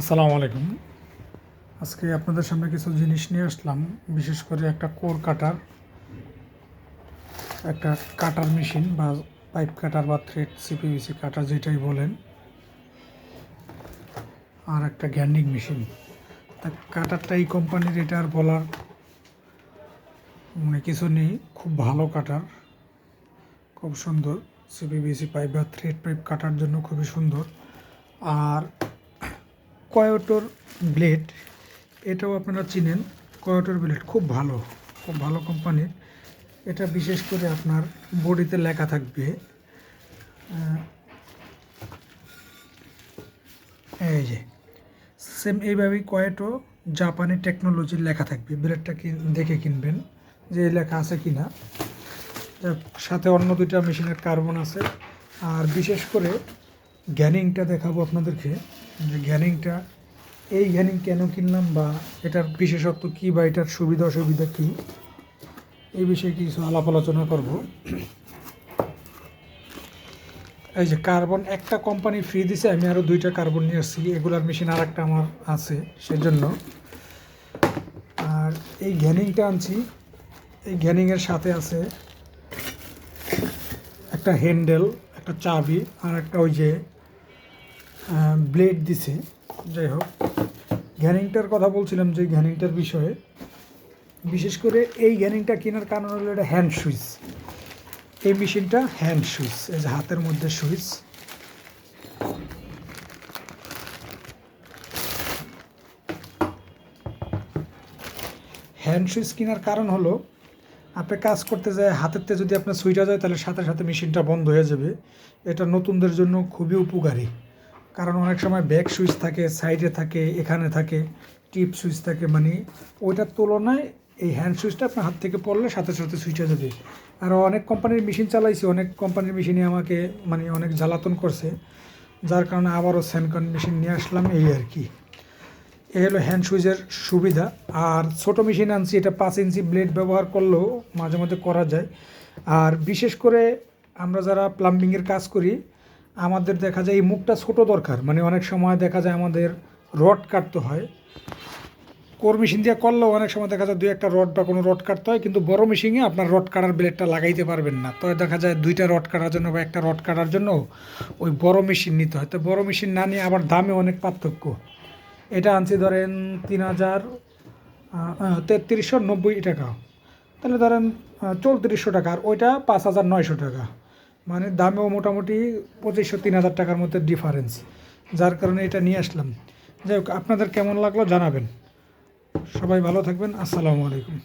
আসসালামু আলাইকুম। আজকে আপনাদের সামনে কিছু জিনিস নিয়ে আসলাম। বিশেষ করে একটা কোর কাটার, একটা কাটার মেশিন বা পাইপ কাটার বা থ্রেড সিপিভিসি কাটার যেটাই বলেন, আর একটা গ্যান্ডিং মেশিন। তা কাটারটা এই কোম্পানির, এটা আর বলার মানে কিছু নেই। খুব ভালো কাটার, খুব সুন্দর। সিপিভিসি পাইপ বা থ্রেড পাইপ কাটার জন্য খুবই সুন্দর। আর কয়োটোর ব্লেড, এটাও আপনারা চিনেন। কয়োটোর ব্লেড খুব ভালো খুব ভালো কোম্পানির। এটা বিশেষ করে আপনার বডিতে লেখা থাকবে। এই যে সেম এইভাবেই কয়েটো জাপানি টেকনোলজির লেখা থাকবে। ব্লেডটা কি, দেখে কিনবেন যে এই লেখা আছে কি না সাথে অন্য দুইটা মেশিনের কার্বন আছে। আর বিশেষ করে গ্যানিংটা দেখাবো আপনাদেরকে। যে গ্যানিংটা এই গ্যানিং কেন কিনলাম বা এটার বিশেষত্ব কী বা এটার সুবিধা অসুবিধা কী, এই বিষয়ে কিছু আলাপ আলোচনা করব। এই যে কার্বন, একটা কোম্পানি ফ্রি দিছে, আমি আরও দুইটা কার্বন নিয়ে আসছি, এগুলার মেশিন আর একটা আমার আছে, সেজন্য। আর এই গ্যানিংটা আনছি, এই গ্যানিংয়ের সাথে আছে একটা হ্যান্ডেল একটা চাবি, আর একটা ওই যে ব্লেড দিছে। যাই হোক, গ্যানিংটার কথা বলছিলাম যে গ্যানিংটার বিষয়ে। বিশেষ করে এই গ্যানিংটা কেনার কারণ হলো এটা হ্যান্ড সুইচ এই মেশিনটা হ্যান্ড সুইচ এই যে হাতের মধ্যে সুইচ হ্যান্ড সুইচ কেনার কারণ হলো, আপনি কাজ করতে যায়, হাতেরতে যদি আপনার সুইটা যায়, তাহলে সাথে সাথে মেশিনটা বন্ধ হয়ে যাবে। এটা নতুনদের জন্য খুবই উপকারী। কারণ অনেক সময় ব্যাক সুইচ থাকে সাইডে থাকে, এখানে থাকে টিপ সুইচ থাকে মানে ওইটার তুলনায় এই হ্যান্ড সুইচটা আপনার হাত থেকে পড়লে সাথে সাথে সুইচ সুইচে যাবে। আর অনেক কোম্পানির মেশিন চালাইছি, অনেক কোম্পানির মেশিনে আমাকে মানে অনেক জ্বালাতন করছে। যার কারণে আবারও স্যানকন মেশিন নিয়ে আসলাম এই আর কি। এ হলো হ্যান্ড সুইচের সুবিধা। আর ছোটো মেশিন আনছি, এটা পাঁচ ইঞ্চি ব্লেড ব্যবহার করলেও মাঝে মধ্যে করা যায়। আর বিশেষ করে আমরা যারা প্লাম্বিংয়ের কাজ করি আমাদের দেখা যায় এই মুখটা ছোট দরকার। মানে অনেক সময় দেখা যায় আমাদের রড কাটতে হয়। কোর মেশিন দিয়ে করলেও অনেক সময় দেখা যায় দুই একটা রড বা কোনো রড কাটতে হয়, কিন্তু বড় মেশিনে আপনার রড কাটার ব্লেডটা লাগাইতে পারবেন না। তো দেখা যায় দুইটা রড কাটার জন্য বা একটা রড কাটার জন্য ওই বড় মেশিন নিতে হয়। তো বড় মেশিন না নিয়ে আবার দামে অনেক পার্থক্য। এটা আনছি ধরেন তিন হাজার তেত্রিশশো নব্বই টাকা। তাহলে ধরেন চৌত্রিশশো টাকা, আর ওইটা পাঁচ হাজার নয়শো টাকা। মানে দামেও মোটামুটি পঁচিশশো, তিন হাজার টাকার মধ্যে ডিফারেন্স যার কারণে এটা নিয়ে আসলাম। যাই হোক, আপনাদের কেমন লাগল জানাবেন। সবাই ভালো থাকবেন। আসসালামু আলাইকুম।